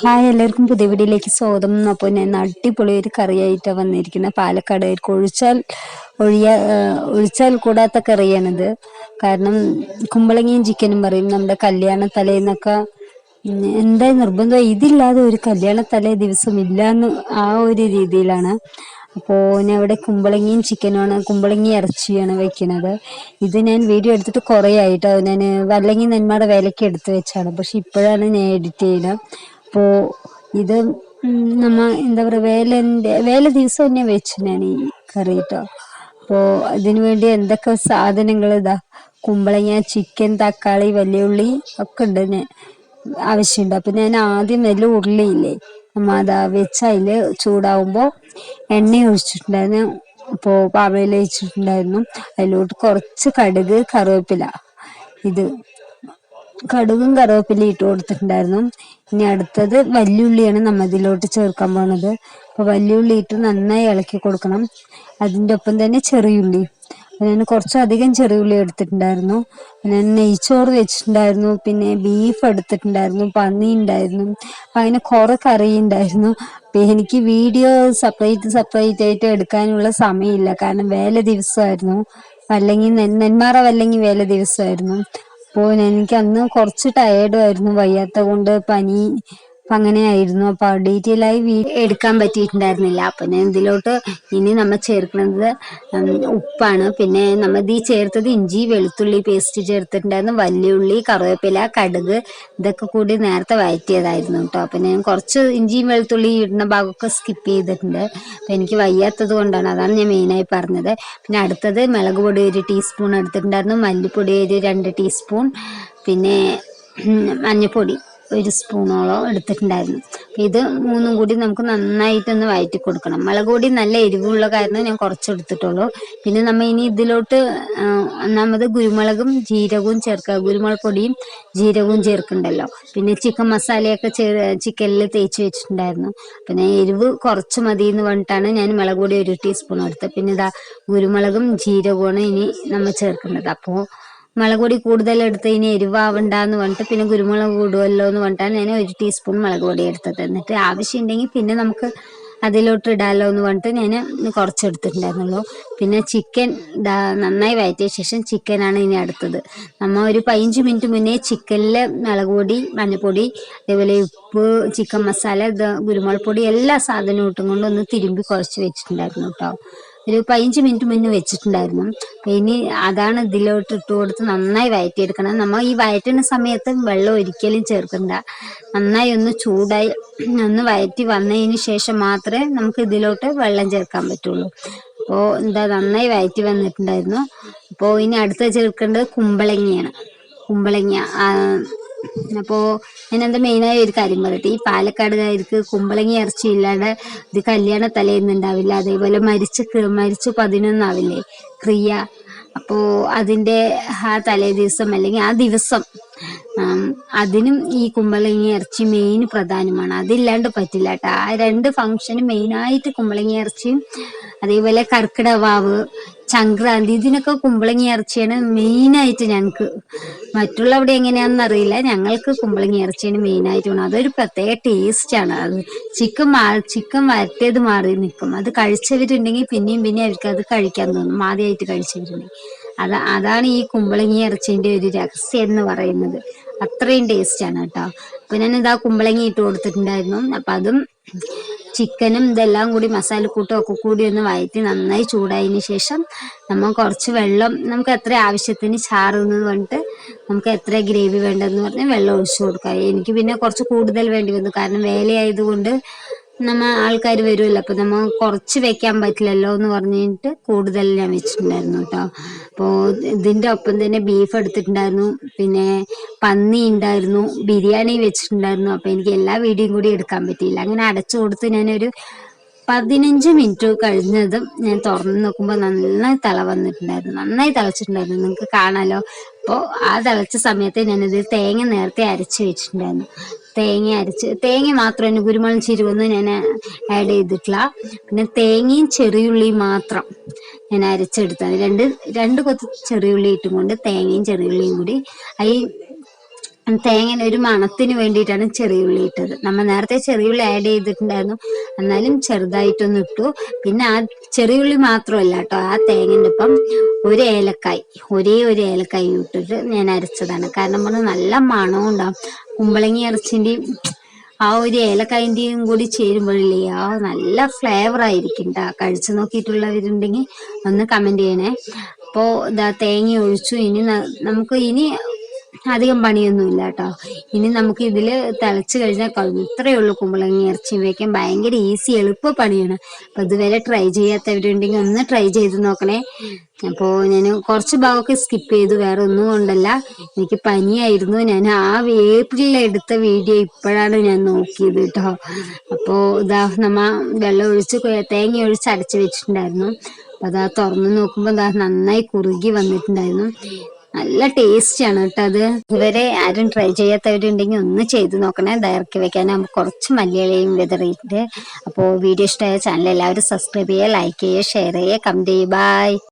Hi എല്ലാവർക്കും പുതിയ വീഡിയോയിലേക്ക് സ്വാഗതം. അപ്പോൾ ഞാൻ അടിപൊളി ഒരു കറിയായിട്ടാണ് വന്നിരിക്കുന്നത്. പാലക്കാട് ഒഴിച്ചാൽ ഒഴിയ ഒഴിച്ചാൽ കൂടാത്ത കറിയാണിത്. കാരണം കുമ്പളങ്ങിയും ചിക്കനും പറയും നമ്മുടെ കല്യാണ തലേന്നൊക്കെ എന്താ നിർബന്ധം? ഇതില്ലാതെ ഒരു കല്യാണ തലേ ദിവസം ഇല്ലാന്ന് ആ ഒരു രീതിയിലാണ്. അപ്പോൾ ഞാൻ ഇവിടെ കുമ്പളങ്ങിയും ചിക്കനുമാണ് കുമ്പളങ്ങി ഇറച്ചിയാണ് വെക്കുന്നത് ഇത് ഞാൻ വീഡിയോ എടുത്തിട്ട് കുറേ ആയിട്ടോ ഞാൻ വല്ലങ്ങി നന്മയുടെ വിലയ്ക്ക് എടുത്ത് വെച്ചാണ്. പക്ഷെ ഇപ്പോഴാണ് ഞാൻ എഡിറ്റ് ചെയ്യുന്നത് അപ്പോൾ ഇത് നമ്മ എന്താ പറയുക വേലന്റെ വേല ദിവസം തന്നെ വെച്ചു ഞാൻ ഈ കറി കേട്ടോ അപ്പോൾ അതിനു വേണ്ടി എന്തൊക്കെ സാധനങ്ങൾ ഇതാ കുമ്പളങ്ങ ചിക്കൻ തക്കാളി വലിയുള്ളി ഒക്കെ ഉണ്ട് ആവശ്യമുണ്ട് അപ്പം ഞാൻ ആദ്യം വലിയ ഉരുളിയില്ലേ നമ്മ അതാ വെച്ച് അതിൽ ചൂടാവുമ്പോൾ എണ്ണ ഒഴിച്ചിട്ടുണ്ടായിരുന്നു. അപ്പോൾ പാവയിൽ വെച്ചിട്ടുണ്ടായിരുന്നു അതിലോട്ട് കുറച്ച് കടുക് കറിവേപ്പില ഇത് കടുകും കറിവേപ്പിലയും ഇട്ട് കൊടുത്തിട്ടുണ്ടായിരുന്നു. ഇനി അടുത്തത് വല്യുള്ളിയാണ് നമ്മൾ ഇതിലോട്ട് ചേർക്കാൻ പോണത്. അപ്പോൾ വല്യുള്ളി ഇട്ട് നന്നായി ഇളക്കി കൊടുക്കണം. അതിന്റെ ഒപ്പം തന്നെ ചെറിയുള്ളി. ഞാൻ കുറച്ചധികം ചെറിയുള്ളി എടുത്തിട്ടുണ്ടായിരുന്നു. ഞാൻ നെയ്ച്ചോറ് വെച്ചിട്ടുണ്ടായിരുന്നു. പിന്നെ ബീഫ് എടുത്തിട്ടുണ്ടായിരുന്നു. പന്നി ഉണ്ടായിരുന്നു. അപ്പം അങ്ങനെ കുറെ കറി ഉണ്ടായിരുന്നു. അപ്പം എനിക്ക് വീഡിയോ സെപ്പറേറ്റ് സെപ്പറേറ്റ് ആയിട്ട് എടുക്കാനുള്ള സമയമില്ല. കാരണം വേല ദിവസമായിരുന്നു. അല്ലെങ്കിൽ നെന്മാറ വല്ലെങ്കിൽ വേല ദിവസമായിരുന്നു. അപ്പോൾ എനിക്ക് അന്ന് കുറച്ച് ടയേർഡും വയ്യാത്ത കൊണ്ട് പനി അങ്ങനെയായിരുന്നു അപ്പൊ ഡീറ്റെയിൽ ആയി എടുക്കാൻ പറ്റിയിട്ടുണ്ടായിരുന്നില്ല. അപ്പൊ ഞാൻ ഇതിലോട്ട് ഇനി നമ്മൾ ചേർക്കുന്നത് ഉപ്പാണ്. പിന്നെ നമ്മൾ ഈ ചേർത്തത് ഇഞ്ചി വെളുത്തുള്ളി പേസ്റ്റ് ചേർത്തിട്ടുണ്ടായിരുന്നു. വല്യുള്ളി കറിവേപ്പില കടുക് ഇതൊക്കെ കൂടി നേരത്തെ വഴറ്റിയതായിരുന്നു കേട്ടോ അപ്പൊ ഞാൻ കുറച്ച് ഇഞ്ചിയും വെളുത്തുള്ളി ഇടുന്ന ഭാഗമൊക്കെ സ്കിപ്പ് ചെയ്തിട്ടുണ്ട്. അപ്പൊ എനിക്ക് വയ്യാത്തത് കൊണ്ടാണ് അതാണ് ഞാൻ മെയിനായി പറഞ്ഞത്. പിന്നെ അടുത്തത് മുളക് പൊടി ഒരു ടീസ്പൂൺ എടുത്തിട്ടുണ്ടായിരുന്നു. മല്ലിപ്പൊടി ഒരു രണ്ട് ടീസ്പൂൺ പിന്നെ മഞ്ഞൾപ്പൊടി ഒരു സ്പൂണോളം എടുത്തിട്ടുണ്ടായിരുന്നു. ഇത് മൂന്നും കൂടി നമുക്ക് നന്നായിട്ടൊന്ന് വയറ്റി കൊടുക്കണം. മുളക് നല്ല എരിവുള്ള കാരണം ഞാൻ കുറച്ച് എടുത്തിട്ടുള്ളൂ. പിന്നെ നമ്മൾ ഇനി ഇതിലോട്ട് ഒന്നാമത് കുരുമുളകും ജീരകവും ചേർക്കുക കുരുമുളക് പൊടിയും ജീരകവും ചേർക്കണ്ടല്ലോ. പിന്നെ ചിക്കൻ മസാലയൊക്കെ ചേ ചിക്കനിൽ തേച്ച് വെച്ചിട്ടുണ്ടായിരുന്നു. പിന്നെ എരിവ് കുറച്ച് മതി എന്ന് പറഞ്ഞിട്ടാണ് ഞാൻ മുളക് പൊടി ഒരു ടീസ്പൂൺ എടുത്തത്. പിന്നെ ഇതാ കുരുമുളകും ജീരകവുമാണ് ഇനി നമ്മൾ ചേർക്കുന്നത് അപ്പോൾ മുളക് പൊടി കൂടുതൽ എടുത്ത് ഇനി എരിവാവണ്ടെന്ന് പറഞ്ഞിട്ട് പിന്നെ കുരുമുളക് കൂടുമല്ലോ എന്ന് പറഞ്ഞിട്ടാണ് ഞാൻ ഒരു ടീസ്പൂൺ മുളക് പൊടി എടുത്തത്. എന്നിട്ട് ആവശ്യമുണ്ടെങ്കിൽ പിന്നെ നമുക്ക് അതിലോട്ട് ഇടാമല്ലോ എന്ന് പറഞ്ഞിട്ട് ഞാൻ കുറച്ചെടുത്തിട്ടുണ്ടായിരുന്നുള്ളൂ. പിന്നെ ചിക്കൻ നന്നായി വയറ്റിയ ശേഷം ചിക്കനാണ് ഇനി അടുത്തത്. നമ്മൾ ഒരു പതിനഞ്ച് മിനിറ്റ് മുന്നേ ചിക്കനിൽ മുളക് പൊടി മഞ്ഞൾപ്പൊടി അതേപോലെ ഉപ്പ് ചിക്കൻ മസാല കുരുമുളക് പൊടി എല്ലാ സാധനവും ഇട്ടും കൊണ്ട് ഒന്ന് തിരുമ്പി കുറച്ച് വെച്ചിട്ടുണ്ടായിരുന്നു കേട്ടോ ഒരു പതിനഞ്ച് മിനിറ്റ് മുന്നേ വെച്ചിട്ടുണ്ടായിരുന്നു. ഇനി അതാണ് ഇതിലോട്ട് ഇട്ട് കൊടുത്ത് നന്നായി വയറ്റിയെടുക്കണം. നമ്മൾ ഈ വയറ്റുന്ന സമയത്ത് വെള്ളം ഒരിക്കലും ചേർക്കണ്ട. നന്നായി ഒന്ന് ചൂടായി ഒന്ന് വയറ്റി വന്നതിന് ശേഷം മാത്രമേ നമുക്ക് ഇതിലോട്ട് വെള്ളം ചേർക്കാൻ പറ്റുള്ളൂ. അപ്പോൾ എന്താ നന്നായി വയറ്റി വന്നിട്ടുണ്ടായിരുന്നു. അപ്പോൾ ഇനി അടുത്ത ചേർക്കേണ്ടത് കുമ്പളങ്ങയാണ്. കുമ്പളങ്ങ അപ്പോൾ എന്താ മെയിനായ ഒരു കാര്യം പറയട്ടെ. ഈ പാലക്കാടുകാർക്ക് കുമ്പളങ്ങി ഇറച്ചി ഇല്ലാതെ ഇത് കല്യാണ തലേന്ന് ഉണ്ടാവില്ല അതേപോലെ മരിച്ച മരിച്ചു പതിനൊന്നാവില്ലേ? ക്രിയ. അപ്പോ അതിന്റെ ആ തലേ ദിവസം അല്ലെങ്കിൽ ആ ദിവസം അതിനും ഈ കുമ്പളങ്ങി ഇറച്ചി മെയിൻ പ്രധാനമാണ്. അതില്ലാണ്ട് പറ്റില്ല കേട്ടോ. ആ രണ്ട് ഫംഗ്ഷന് മെയിനായിട്ട് കുമ്പളങ്ങി ഇറച്ചിയും അതേപോലെ കർക്കിടവാവ് സംക്രാന്തി ഇതിനൊക്കെ കുമ്പളങ്ങി ഇറച്ചിയാണ് മെയിനായിട്ട് ഞങ്ങൾക്ക് മറ്റുള്ള അവിടെ എങ്ങനെയാണെന്ന് അറിയില്ല. ഞങ്ങൾക്ക് കുമ്പളങ്ങി ഇറച്ചിയാണ് മെയിനായിട്ട് വേണം. അതൊരു പ്രത്യേക ടേസ്റ്റാണ് അത് ചിക്കൻ മാ ചിക്കൻ വരട്ടിയത് മാറി നിൽക്കും. അത് കഴിച്ചവരുണ്ടെങ്കിൽ പിന്നെയും പിന്നെയും അവർക്ക് അത് കഴിക്കാൻ തോന്നും. ആദ്യമായിട്ട് കഴിച്ചവരുണ്ടെങ്കിൽ. അത് അതാണ് ഈ കുമ്പളങ്ങി ഇറച്ചിന്റെ ഒരു രഹസ്യം എന്ന് പറയുന്നത്. അത്രയും ടേസ്റ്റാണ് കേട്ടോ. അപ്പൊ ഞാൻ ഇതാ കുമ്പളങ്ങി ഇട്ട് കൊടുത്തിട്ടുണ്ടായിരുന്നു. അപ്പൊ അതും ചിക്കനും ഇതെല്ലാം കൂടി മസാലക്കൂട്ടും ഒക്കെ കൂടി ഒന്ന് വഴറ്റി നന്നായി ചൂടായതിന് ശേഷം നമ്മൾ കുറച്ച് വെള്ളം നമുക്ക് എത്ര ആവശ്യത്തിന് ചാറ് എന്ന് പറഞ്ഞിട്ട് നമുക്ക് എത്ര ഗ്രേവി വേണ്ടതെന്ന് പറഞ്ഞ് വെള്ളം ഒഴിച്ചു കൊടുക്കാം. എനിക്ക് പിന്നെ കുറച്ച് കൂടുതൽ വേണ്ടി വന്നു. കാരണം വേലയായതുകൊണ്ട് നമ്മ ആൾക്കാർ വരുമല്ലോ അപ്പോൾ നമ്മ കുറച്ച് വെക്കാൻ പറ്റില്ലല്ലോ എന്ന് പറഞ്ഞിട്ട് കൂടുതൽ ഞാൻ വെച്ചിട്ടുണ്ടായിരുന്നു കേട്ടോ അപ്പോൾ ഇതിന്റെ ഒപ്പം തന്നെ ബീഫ് എടുത്തിട്ടുണ്ടായിരുന്നു. പിന്നെ പന്നി ഉണ്ടായിരുന്നു. ബിരിയാണി വെച്ചിട്ടുണ്ടായിരുന്നു. അപ്പോൾ എനിക്ക് എല്ലാ വീഡിയോയും കൂടി എടുക്കാൻ പറ്റിയില്ല. അങ്ങനെ അടച്ചു കൊടുത്ത് ഞാനൊരു പതിനഞ്ച് മിനിറ്റ് കഴിഞ്ഞതും ഞാൻ തുറന്ന് നോക്കുമ്പോൾ നന്നായി തിള വന്നിട്ടുണ്ടായിരുന്നു. നന്നായി തിളച്ചിട്ടുണ്ടായിരുന്നു. നിങ്ങൾക്ക് കാണാലോ? അപ്പോൾ ആ തിളച്ച സമയത്ത് ഞാനിത് തേങ്ങ നേരത്തെ അരച്ച് വെച്ചിട്ടുണ്ടായിരുന്നു. തേങ്ങ അരച്ച് തേങ്ങ മാത്രം കുരുമുളക് ചിരുവെന്ന് ഞാൻ ആഡ് ചെയ്തിട്ടില്ല. പിന്നെ തേങ്ങയും ചെറിയുള്ളിയും മാത്രം ഞാൻ അരച്ചെടുത്തത് രണ്ട് രണ്ട് കൊത്ത് ചെറിയുള്ളി ഇട്ടും കൊണ്ട് തേങ്ങയും ചെറിയുള്ളിയും കൂടി. ഈ തേങ്ങ ഒരു മണത്തിന് വേണ്ടിയിട്ടാണ് ചെറിയുള്ളി ഇട്ടത്. നമ്മൾ നേരത്തെ ചെറിയുള്ളി ആഡ് ചെയ്തിട്ടുണ്ടായിരുന്നു. എന്നാലും ചെറുതായിട്ടൊന്ന് ഇട്ടു. പിന്നെ ആ ചെറിയുള്ളി മാത്രമല്ല കേട്ടോ ആ തേങ്ങന്റെ ഒപ്പം ഒരു ഏലക്കായ് ഒരേ ഒരു ഏലക്കായ് ഇട്ടിട്ട് ഞാൻ അരച്ചതാണ്. കാരണം പറഞ്ഞാൽ നല്ല മണവും ഉണ്ടാവും. കുമ്പളങ്ങി ഇറച്ചിന്റെയും ആ ഒരു ഏലക്കായന്റെയും കൂടി ചേരുമ്പോഴില്ലേ ആ നല്ല ഫ്ലേവർ ആയിരിക്കും കേട്ടോ കഴിച്ചു നോക്കിയിട്ടുള്ളവരുണ്ടെങ്കിൽ ഒന്ന് കമന്റ് ചെയ്യണേ. അപ്പോൾ ഇതാ തേങ്ങ ഒഴിച്ചു. ഇനി നമുക്ക് ഇനി അധികം പണിയൊന്നുമില്ല കേട്ടോ ഇനി നമുക്ക് ഇതിൽ തിളച്ച് കഴിഞ്ഞാൽ കഴിഞ്ഞു. ഇത്രയേ ഉള്ളൂ കുമ്പളങ്ങി ഇറച്ചി വയ്ക്കാൻ ഭയങ്കര ഈസി എളുപ്പ പണിയാണ്. അപ്പോൾ ഇതുവരെ ട്രൈ ചെയ്യാത്തവരുണ്ടെങ്കിൽ ഒന്ന് ട്രൈ ചെയ്ത് നോക്കണേ. അപ്പോൾ ഞാൻ കുറച്ച് ഭാഗമൊക്കെ സ്കിപ്പ് ചെയ്തു. വേറെ ഒന്നും കൊണ്ടല്ല. എനിക്ക് പനിയായിരുന്നു. ഞാൻ ആ ഏപ്രിലിൽ എടുത്ത വീഡിയോ ഇപ്പോഴാണ് ഞാൻ നോക്കിയത് കേട്ടോ അപ്പോൾ ഇതാ നമ്മ വെള്ളം ഒഴിച്ച് തേങ്ങ ഒഴിച്ച് അടച്ച് വെച്ചിട്ടുണ്ടായിരുന്നു. അപ്പോൾ അതാ തുറന്ന് നോക്കുമ്പോൾ അതാ നന്നായി കുറുകി വന്നിട്ടുണ്ടായിരുന്നു. നല്ല ടേസ്റ്റ് ആണ് കേട്ടോ അത്. ഇവരെ ആരും ട്രൈ ചെയ്യാത്തവരുണ്ടെങ്കിൽ ഒന്ന് ചെയ്ത് നോക്കണേ. ദയർക്കി വെക്കാൻ കുറച്ച് മല്ലിയിലയും വിതറിയിട്ട്. അപ്പോൾ വീഡിയോ ഇഷ്ടമായ ചാനൽ എല്ലാവരും സബ്സ്ക്രൈബ് ചെയ്യുക ലൈക്ക് ചെയ്യുക ഷെയർ ചെയ്യുക. കമന്റ് ചെയ്യുക ബൈ